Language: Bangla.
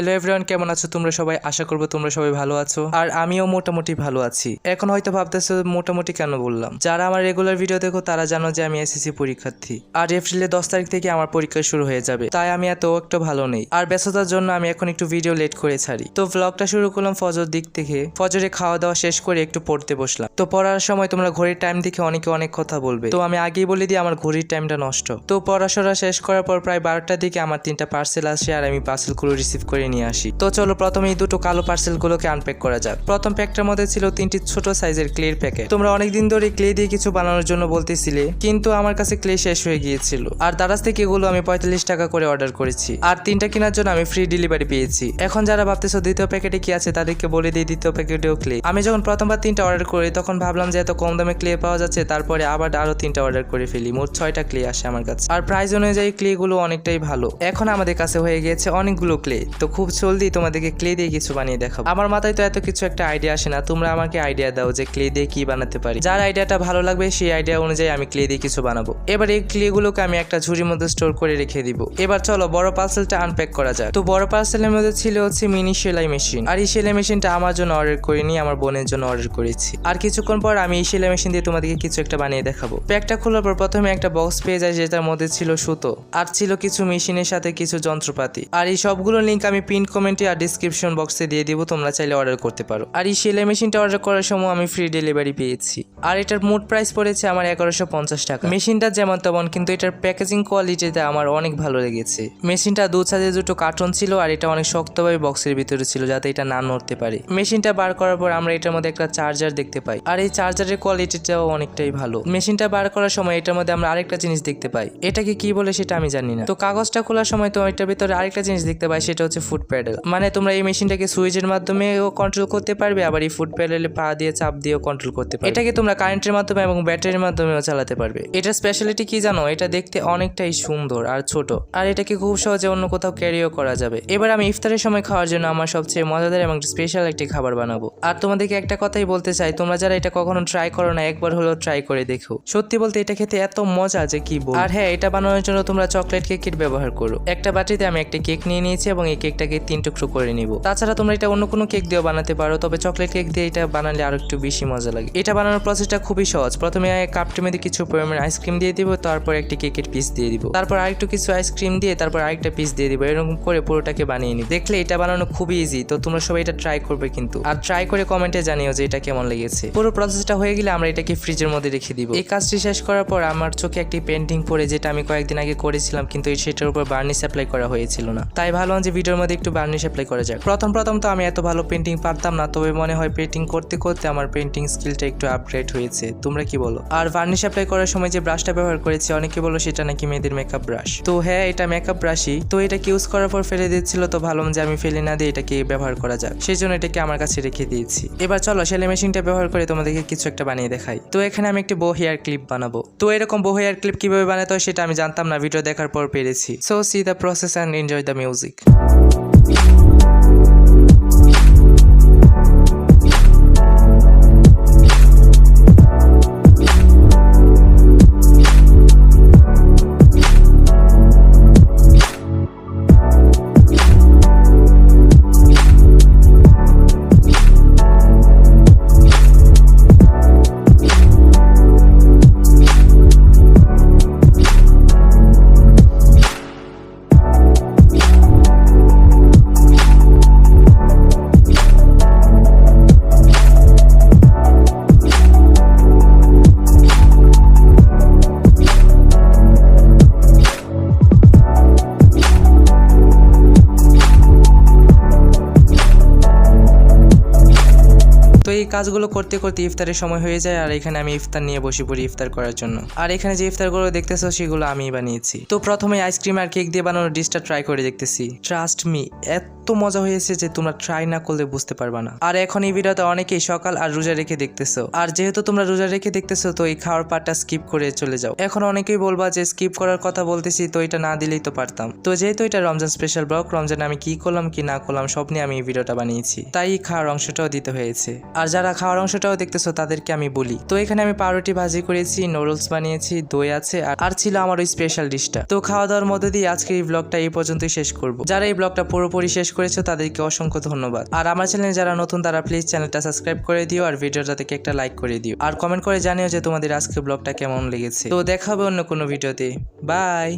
হ্যালো এভরিওয়ান কেমন আছো তোমরা সবাই? আশা করব তোমরা সবাই ভালো আছো। আর আমিও মোটামুটি ভালো আছি। এখন হয়তো ভাবতেছো মোটামুটি কেন বললাম। যারা আমার রেগুলার ভিডিও দেখো, তারা জানো যে আমি এসএসসি পরীক্ষার্থী। আর এপ্রিলের দশ তারিখ থেকে আমার পরীক্ষা শুরু হয়ে যাবে। তাই আমি এত একটা ভালো নেই। আর ব্যস্ততার জন্য আমি এখন একটু ভিডিও লেট করে ছাড়ি। তো ব্লগটা শুরু করলাম ফজর দিক থেকে। ফজরে খাওয়া দাওয়া শেষ করে একটু পড়তে বসলাম। তো পড়ার সময় তোমরা ঘড়ির টাইম দেখে অনেকে অনেক কথা বলবে। তো আমি আগেই বলে দিই, আমার ঘড়ির টাইমটা নষ্ট। তো পড়াশোনা শেষ করার পর প্রায় বারোটার দিকে আমার তিনটা পার্সেল আসে আর আমি পার্সেলগুলো রিসিভ করে নিয়ে আসি। তো চলো প্রথমে এই দুটো কালো পার্সেলগুলোকে আনপ্যাক করা যাক। প্রথম প্যাকটার মধ্যে ছিল তিনটি ছোট সাইজের ক্লের প্যাকেট তোমরা অনেকদিন ধরে ক্লে দিয়ে কিছু বানানোর জন্য বলতেছিলে, কিন্তু আমার কাছে ক্লে শেষ হয়ে গিয়েছিল। আর দারাজ থেকে এগুলো আমি পঁয়তাল্লিশ টাকা করে অর্ডার করেছি। আর তিনটা কেনার জন্য আমি ফ্রি ডেলিভারি পেয়েছি। এখন যারা ভাবতেছো দ্বিতীয় প্যাকেটে কি আছে, তাদেরকে বলে দিই দ্বিতীয় প্যাকেটেও ক্লে আমি যখন প্রথমবার তিনটা অর্ডার করি, তখন ভাবলাম যে এত কম দামে ক্লে পাওয়া যাচ্ছে, তারপরে আবার আরও তিনটা অর্ডার করে ফেলি। মোট ছয়টা ক্লে আসে আমার কাছে। আর প্রাইস অনুযায়ী ক্লে গুলো অনেকটাই ভালো। এখন আমাদের কাছে হয়ে গিয়েছে অনেকগুলো ক্লে তো খুব জলদি তোমাদেরকে ক্লে দিয়ে কিছু বানিয়ে দেখাবো। আমার মাথায় তো এত কিছু একটা আইডিয়া আসে না, তোমরা আমাকে আইডিয়া দাও যে ক্লে দিয়ে কি বানাতে পারি। যার আইডিয়াটা ভালো লাগবে, সেই আইডিয়া অনুযায়ী আমি ক্লে দিয়ে কিছু বানাবো। এবার এই ক্লে গুলোকে আমি একটা ঝুড়ির মধ্যে স্টোর করে রেখে দিব। এবার চলো বড় পার্সেলটা আনপ্যাক করা যায় তো বড় পার্সেলের মধ্যে ছিল হচ্ছে মিনি সেলাই মেশিন আর এই সেলাই মেশিনটা আমার জন্য অর্ডার করিনি, আমার বোনের জন্য অর্ডার করেছি। আর কিছুক্ষণ পর আমি এই সেলাই মেশিন দিয়ে তোমাদেরকে কিছু একটা বানিয়ে দেখাবো। প্যাকটা খোলার পর প্রথমে একটা বক্স পেয়ে যায় যেটার মধ্যে ছিল সুতো। আর ছিল কিছু মেশিনের সাথে কিছু যন্ত্রপাতি। আর এই সবগুলো লিঙ্ক আমি পিন কমেন্টে আর ডিসক্রিপশন বক্সে দিয়ে দিব, তোমরা চাইলে অর্ডার করতে পারো। আর এই সেলাই মেশিনটা অর্ডার করার সময় আমি ফ্রি ডেলিভারি পেয়েছি। আর এটার মোট প্রাইস পড়েছে আমার এগারোশো পঞ্চাশ টাকা। মেশিনটা যেমন তেমন, কিন্তু এটার প্যাকেজিং কোয়ালিটিতে আমার অনেক ভালো লেগেছে। মেশিনটা দু ছাদে দুটো কার্টন ছিল, আর এটা অনেক শক্তভাবে বক্সের ভিতরে ছিল, যাতে এটা না নড়তে পারে। মেশিনটা বার করার পর আমরা এটার মধ্যে একটা চার্জার দেখতে পাই। আর এই চার্জারের কোয়ালিটিটাও অনেকটাই ভালো। মেশিনটা বার করার সময় এটার মধ্যে আমরা আরেকটা জিনিস দেখতে পাই। এটাকে কি বলে সেটা আমি জানি না। তো কাগজটা খোলার সময় তো এটার ভিতরে আরেকটা জিনিস দেখতে পাই, সেটা হচ্ছে ফুড প্যাডেল মানে তোমরা এই মেশিনটাকে সুইচের মাধ্যমেও কন্ট্রোল করতে পারবে, আবার এই ফুড প্যাডেলে পা দিয়ে, চাপ দিয়েও কন্ট্রোল করতে পারবে। এটাকে তোমরা কারেন্টের মাধ্যমে এবং ব্যাটারির মাধ্যমেও চালাতে পারবে। এটার স্পেশালিটি কি জানো? এটা দেখতে অনেকটাই সুন্দর আর ছোট। আর এটাকে খুব সহজে অন্য কোথাও ক্যারিও করা যাবে। এবার আমি ইফতারের সময় খাওয়ার জন্য আমার সবচেয়ে মজাদার এবং স্পেশাল একটি খাবার বানাবো। আর তোমাদেরকে একটা কথাই বলতে চাই, তোমরা যারা এটা কখনো ট্রাই করো না, একবার হলেও ট্রাই করে দেখো। সত্যি বলতে এটা খেতে এত মজা যে কি বল আর হ্যাঁ এটা বানানোর জন্য তোমরা চকলেট কেকের ব্যবহার করো। একটা বাটিতে আমি একটা কেক নিয়ে নিয়েছি এবং এই কেকটাকে তিন টুকরো করে নিব। তাছাড়া তোমরা এটা অন্য কোনো কেক দিয়েও বানাতে পারো, তবে চকলেট কেক দিয়ে এটা বানালে আরও একটু বেশি মজা লাগে। এটা বানানোর প্রসেসটা খুবই সহজ। প্রথমে কাপটির মধ্যে কিছু পরিমাণ আইসক্রিম দিয়ে দিব, তারপর একটি কেকের পিস দিয়ে দিব। তারপর আরেকটু কিছু আইসক্রিম দিয়ে তারপর আরেকটা পিস দিয়ে দিব। এরকম করে পুরোটাকে বানিয়ে নিই দেখলে এটা বানানো খুবই ইজি তো তোমরা সবাই এটা ট্রাই করবে কিন্তু। আর ট্রাই করে কমেন্টে জানিও যে এটা কেমন লেগেছে। পুরো প্রসেসটা হয়ে গেলে আমরা এটাকে ফ্রিজের মধ্যে রেখে দিব। এই কাজটি শেষ করার পর আমার চোখে একটি পেন্টিং পড়ে, যেটা আমি কয়েকদিন আগে করেছিলাম, কিন্তু সেটার উপর বার্নিশ অ্যাপ্লাই করা হয়েছিল না। তাই ভালো যে ভিডিওর মধ্যে একটু বার্নিশ অ্যাপ্লাই করা যাক। প্রথম প্রথম তো আমি এত ভালো পেন্টিং পারতাম না, তবে মনে হয় পেন্টিং করতে করতে আমার পেন্টিং স্কিলটা একটু আপগ্রেড হয়েছে। তোমরা কি বলো? আর বার্নিশ অ্যাপ্লাই করার সময় যে ব্রাশটা ব্যবহার করেছি, অনেকে বলো সেটা নাকি মেয়েদের মেকআপ ব্রাশ তো হ্যাঁ এটা মেকআপ ব্রাশই তো এটাকে ইউজ করার পর ফেলে দিচ্ছিল, তো ভালো যে আমি ফেলে না দিয়ে এটাকে ব্যবহার করা যাক। সেই জন্য এটাকে আমার কাছে রেখে দিয়েছি। এবার চলো সেলাই মেশিনটা ব্যবহার করে তোমাদেরকে কিছু একটা বানিয়ে দেখাই। তো এখানে আমি একটি বো হেয়ার ক্লিপ বানাবো। তো এরকম বো হেয়ার ক্লিপ কীভাবে বানাতে হয় সেটা আমি জানতাম না ভিডিও দেখার পর পেরেছি। So see the process and enjoy the music Thank you. তো এই কাজগুলো করতে করতে ইফতারের সময় হয়ে যায়, আর এখানে আমি ইফতার নিয়ে বসে পড়ি ইফতার করার জন্য। আর এখানে যে ইফতারগুলো দেখতেছো, সেগুলো আমিই বানিয়েছি। তো প্রথমে আইসক্রিম আর কেক দিয়ে বানানোর ডিশটা ট্রাই করে দেখতেছি। ট্রাস্ট মি এত মজা হয়েছে যে তোমরা ট্রাই না করলে বুঝতে পারবা না। আর এখন এই ভিডিওতে অনেকেই সকাল আর রোজা রেখে দেখতেছো। আর যেহেতু তোমরা রোজা রেখে দেখতেছো, তো এই খাওয়ার পার্টটা স্কিপ করে চলে যাও। এখন অনেকেই বলবা যে স্কিপ করার কথা বলতেছি, তো এটা না দিলেই তো পারতাম। তো যেহেতু এটা রমজান স্পেশাল ব্লগ রমজানে আমি কি করলাম, কি না করলাম, সব নিয়ে আমি এই ভিডিওটা বানিয়েছি। তাই খাওয়ার অংশটাও দিতে হয়েছে। আর যারা খাওয়ার অংশটাও দেখতেছো তাদেরকে আমি বলি। তো এখানে আমি পাউরুটি ভাজি করেছি নুডলস বানিয়েছি, দই আছে, আর- ছিল আমার ওই স্পেশাল ডিশটা তো খাওয়া দাওয়ার মধ্যে দিয়ে আজকে এই ব্লগটা এই পর্যন্তই শেষ করব। যারা এই ব্লগটা পুরোপুরি শেষ করেছ তাদেরকে অসংখ্য ধন্যবাদ। আর আমার চ্যানেলে যারা নতুন তারা প্লিজ চ্যানেলটা সাবস্ক্রাইব করে দিও আর ভিডিওটা থেকে একটা লাইক করে দিও। আর কমেন্ট করে জানিও যে তোমাদের আজকে ব্লগটা কেমন লেগেছে। তো দেখা হবে অন্য কোনো ভিডিওতে বাই